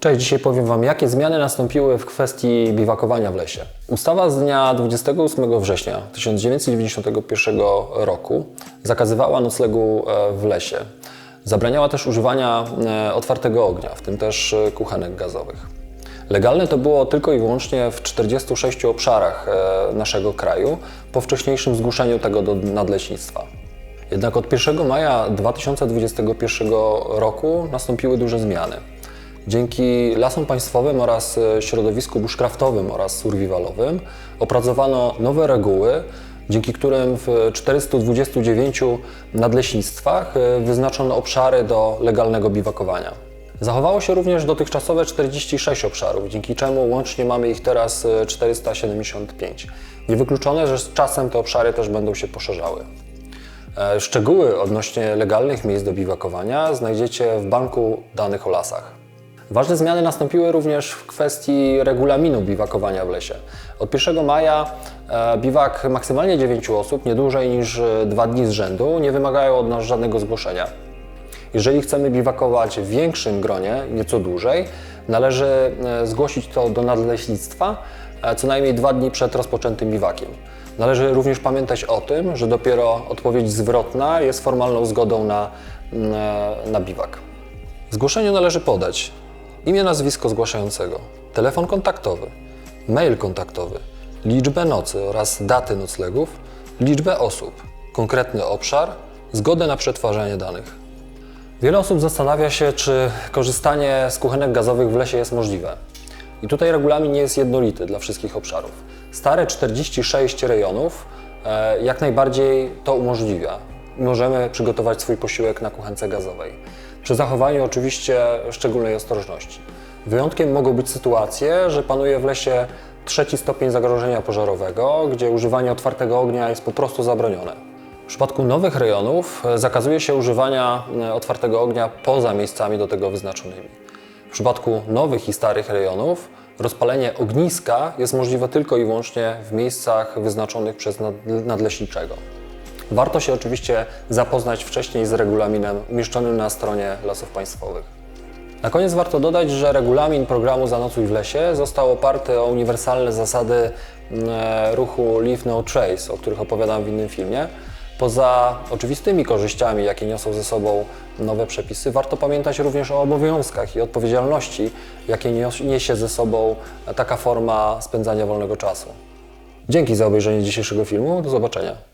Cześć, dzisiaj powiem Wam, jakie zmiany nastąpiły w kwestii biwakowania w lesie. Ustawa z dnia 28 września 1991 roku zakazywała noclegu e, w lesie. Zabraniała też używania e, otwartego ognia, w tym też e, kuchenek gazowych. Legalne to było tylko i wyłącznie w 46 obszarach naszego kraju po wcześniejszym zgłoszeniu tego do nadleśnictwa. Jednak od 1 maja 2021 roku nastąpiły duże zmiany. Dzięki lasom państwowym oraz e, środowisku bushcraftowym oraz survivalowym opracowano nowe reguły, dzięki którym w 429 nadleśnictwach e, wyznaczono obszary do legalnego biwakowania. Zachowało się również dotychczasowe 46 obszarów, dzięki czemu łącznie mamy ich teraz e, 475. Niewykluczone, że z czasem te obszary też będą się poszerzały. E, Szczegóły odnośnie legalnych miejsc do biwakowania znajdziecie w banku danych o lasach. Ważne zmiany nastąpiły również w kwestii regulaminu biwakowania w lesie. Od 1 maja e, biwak maksymalnie 9 osób, nie dłużej niż 2 dni z rzędu, nie wymagają od nas żadnego zgłoszenia. Jeżeli chcemy biwakować w większym gronie, nieco dłużej, należy e, zgłosić to do nadleśnictwa e, co najmniej dwa dni przed rozpoczętym biwakiem. Należy również pamiętać o tym, że dopiero odpowiedź zwrotna jest formalną zgodą na, mm, e, na biwak. W zgłoszeniu należy podać imię, nazwisko zgłaszającego, telefon kontaktowy, mail kontaktowy, liczbę nocy oraz daty noclegów, liczbę osób, konkretny obszar, zgodę na przetwarzanie danych. Wiele osób zastanawia się, czy korzystanie z kuchenek gazowych w lesie jest możliwe. I tutaj regulamin nie jest jednolity dla wszystkich obszarów. Stare 46 rejonów e, jak najbardziej to umożliwia. Możemy przygotować swój posiłek na kuchence gazowej. Przy zachowaniu oczywiście szczególnej ostrożności. Wyjątkiem mogą być sytuacje, że panuje w lesie trzeci stopień zagrożenia pożarowego, gdzie używanie otwartego ognia jest po prostu zabronione. W przypadku nowych rejonów zakazuje się używania e, otwartego ognia poza miejscami do tego wyznaczonymi. W przypadku nowych i starych rejonów rozpalenie ogniska jest możliwe tylko i wyłącznie w miejscach wyznaczonych przez nad- nadleśniczego. Warto się oczywiście zapoznać wcześniej z regulaminem umieszczonym na stronie Lasów Państwowych. Na koniec warto dodać, że regulamin programu Zanocuj w lesie został oparty o uniwersalne zasady mm, e, ruchu Leave No Trace, o których opowiadam w innym filmie. Poza oczywistymi korzyściami, jakie niosą ze sobą nowe przepisy, warto pamiętać również o obowiązkach i odpowiedzialności, jakie niesie ze sobą taka forma spędzania wolnego czasu. Dzięki za obejrzenie dzisiejszego filmu. Do zobaczenia.